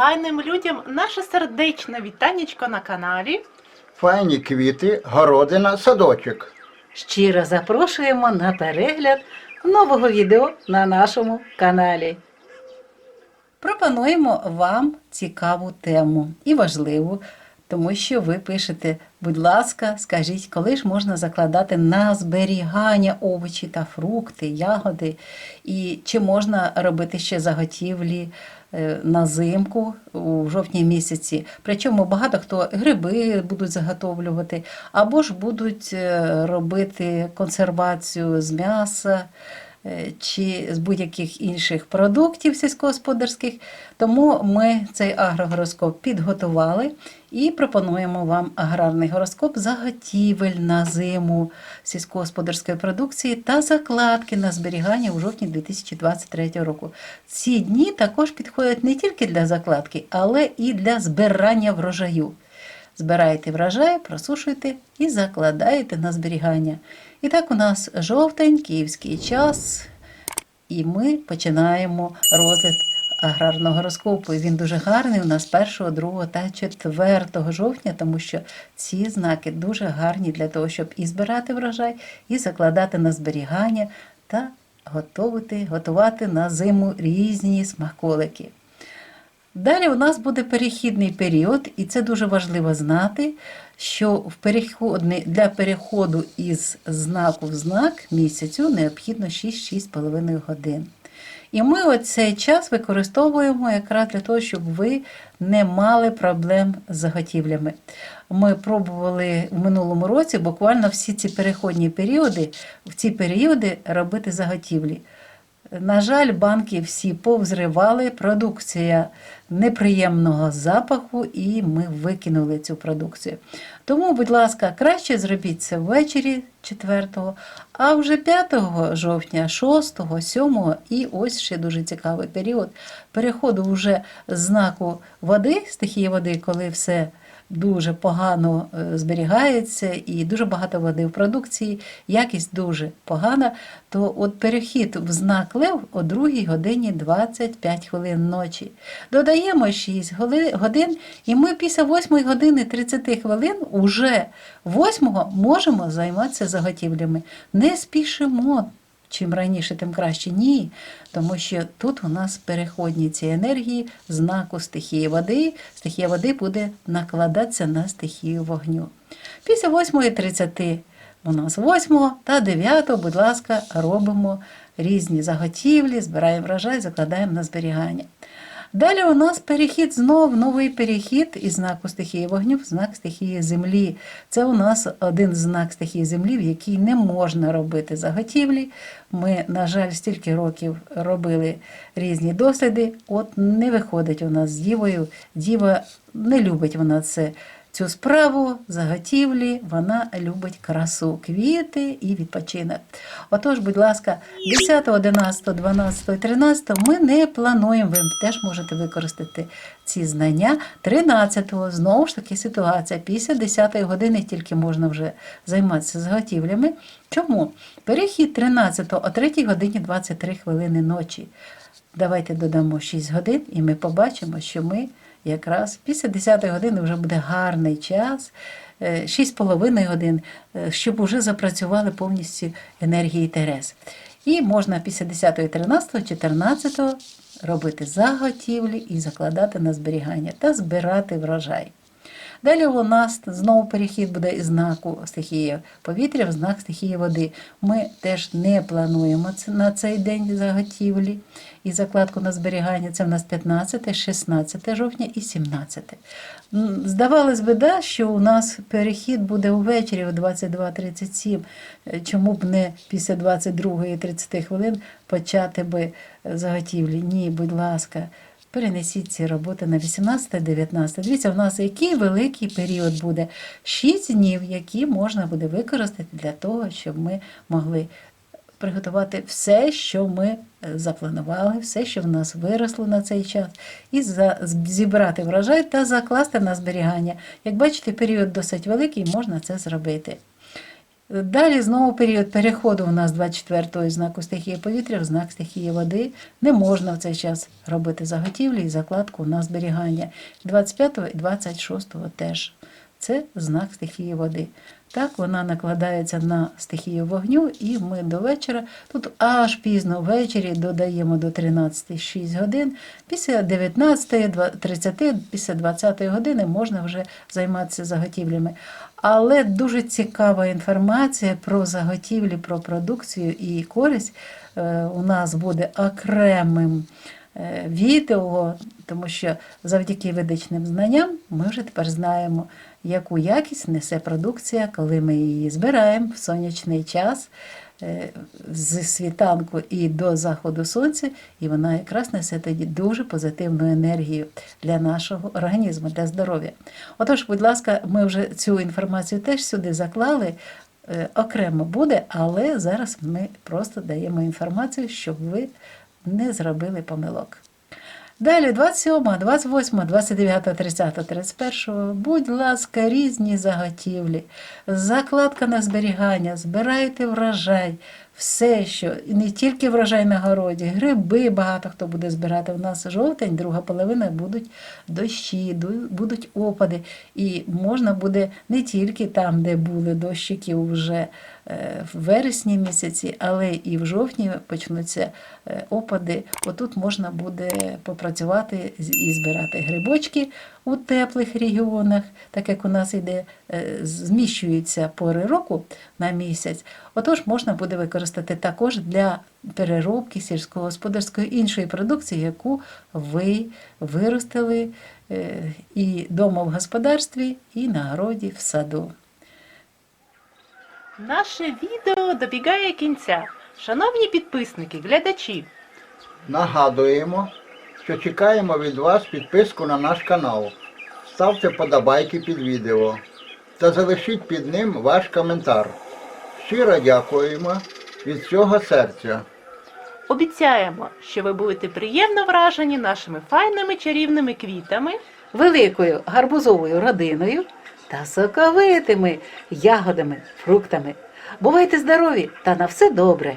файним людям наше сердечне вітанечко на каналі. Файні квіти, городина, садочок. Щиро запрошуємо на перегляд нового відео на нашому каналі. Пропонуємо вам цікаву тему і важливу, тому що ви пишете, будь ласка, скажіть, коли ж можна закладати на зберігання овочі та фрукти, ягоди, і чи можна робити ще заготівлі е, на зимку у жовтні місяці. Причому багато хто гриби будуть заготовлювати, або ж будуть е, робити консервацію з м'яса чи з будь-яких інших продуктів сільськогосподарських. Тому ми цей агрогороскоп підготували і пропонуємо вам аграрний гороскоп заготівель на зиму сільськогосподарської продукції та закладки на зберігання у жовтні 2023 року. Ці дні також підходять не тільки для закладки, але і для збирання врожаю. Збираєте врожай, просушуєте і закладаєте на зберігання. І так у нас жовтень, київський час, і ми починаємо розгляд аграрного гороскопу. І він дуже гарний у нас 1, 2 та 4 жовтня, тому що ці знаки дуже гарні для того, щоб і збирати врожай, і закладати на зберігання та готувати, готувати на зиму різні смаколики. Далі у нас буде перехідний період, і це дуже важливо знати, що в переходний, для переходу із знаку в знак місяцю необхідно 6-6,5 годин. І ми оцей час використовуємо якраз для того, щоб ви не мали проблем з заготівлями. Ми пробували в минулому році буквально всі ці переходні періоди, в ці періоди робити заготівлі. На жаль, банки всі повзривали, продукція неприємного запаху, і ми викинули цю продукцію. Тому, будь ласка, краще зробіть це ввечері 4-го, а вже 5 жовтня, 6, 7 і ось ще дуже цікавий період переходу вже з знаку води, стихії води, коли все дуже погано е, зберігається і дуже багато води в продукції, якість дуже погана, то от перехід в знак Лев о 2 годині 25 хвилин ночі. Додаємо 6 годин, і ми після 8 години 30 хвилин уже 8 можемо займатися заготівлями. Не спішимо. Чим раніше, тим краще. Ні. Тому що тут у нас переходні ці енергії знаку стихії води. Стихія води буде накладатися на стихію вогню. Після 8.30 у нас 8 та 9, будь ласка, робимо різні заготівлі, збираємо врожай, закладаємо на зберігання. Далі у нас перехід знов, новий перехід із знаку стихії вогню в знак стихії землі. Це у нас один знак стихії землі, в якій не можна робити заготівлі. Ми, на жаль, стільки років робили різні досліди. От не виходить у нас з дівою. Діва не любить вона це. Цю справу заготівлі вона любить красу, квіти і відпочинок. Отож, будь ласка, 10, 11, 12, 13 ми не плануємо, ви теж можете використати ці знання. 13-го знову ж таки ситуація. Після 10 години тільки можна вже займатися заготівлями. Чому? Перехід 13 о 3 годині 23 хвилини ночі. Давайте додамо 6 годин, і ми побачимо, що ми якраз після 10 години вже буде гарний час, е, 6,5 годин, е, щоб вже запрацювали повністю енергії Терез. І можна після 10, 13, 14 робити заготівлі і закладати на зберігання та збирати врожай. Далі у нас знову перехід буде із знаку стихії повітря в знак стихії води. Ми теж не плануємо на цей день заготівлі і закладку на зберігання. Це в нас 15, 16 жовтня і 17. Здавалось би, да, що у нас перехід буде увечері о 22.37. Е, Чому б не після 22.30 хвилин почати би е, заготівлі? Ні, будь ласка. Перенесіть ці роботи на 18-19. Дивіться, в нас який великий період буде. 6 днів, які можна буде використати для того, щоб ми могли приготувати все, що ми е, запланували, все, що в нас виросло на цей час, і зібрати врожай та закласти на зберігання. Як бачите, період досить великий, можна це зробити. Далі знову період переходу у нас 24-го знаку стихії повітря в знак стихії води. Не можна в цей час робити заготівлі і закладку на зберігання. 25-го і 26-го теж. Це знак стихії води. Так вона накладається на стихію вогню, і ми до вечора, тут аж пізно ввечері додаємо до 13 6 годин. Після 19, 30, після 20 години можна вже займатися заготівлями. Але дуже цікава інформація про заготівлі, про продукцію і користь е, у нас буде окремим е, відео, тому що завдяки ведичним знанням ми вже тепер знаємо, яку якість несе продукція, коли ми її збираємо в сонячний час е, з світанку і до заходу сонця, і вона якраз несе тоді дуже позитивну енергію для нашого організму, для здоров'я. Отож, будь ласка, ми вже цю інформацію теж сюди заклали. Е, Окремо буде, але зараз ми просто даємо інформацію, щоб ви не зробили помилок. Далі 27, 28, 29, 30, 31, будь ласка, різні заготівлі, закладка на зберігання, збирайте врожай, все, що не тільки врожай на городі, гриби багато хто буде збирати. У нас жовтень, друга половина будуть дощі, будуть опади. І можна буде не тільки там, де були дощики вже е, в вересні місяці, але і в жовтні почнуться е, опади. Отут можна буде попрацювати і збирати грибочки у теплих регіонах, так як у нас йде, е, зміщуються пори року на місяць. Отож, можна буде використати також для переробки сільськогосподарської іншої продукції, яку ви виростили е, і дома в господарстві, і на городі в саду. Наше відео добігає кінця. Шановні підписники, глядачі, Нагадуємо, що чекаємо від вас підписку на наш канал. Ставте подобайки під відео та залишіть під ним ваш коментар. Щиро дякуємо від всього серця. обіцяємо, що ви будете приємно вражені нашими файними чарівними квітами. великою гарбузовою родиною та соковитими ягодами, фруктами. Бувайте здорові та на все добре!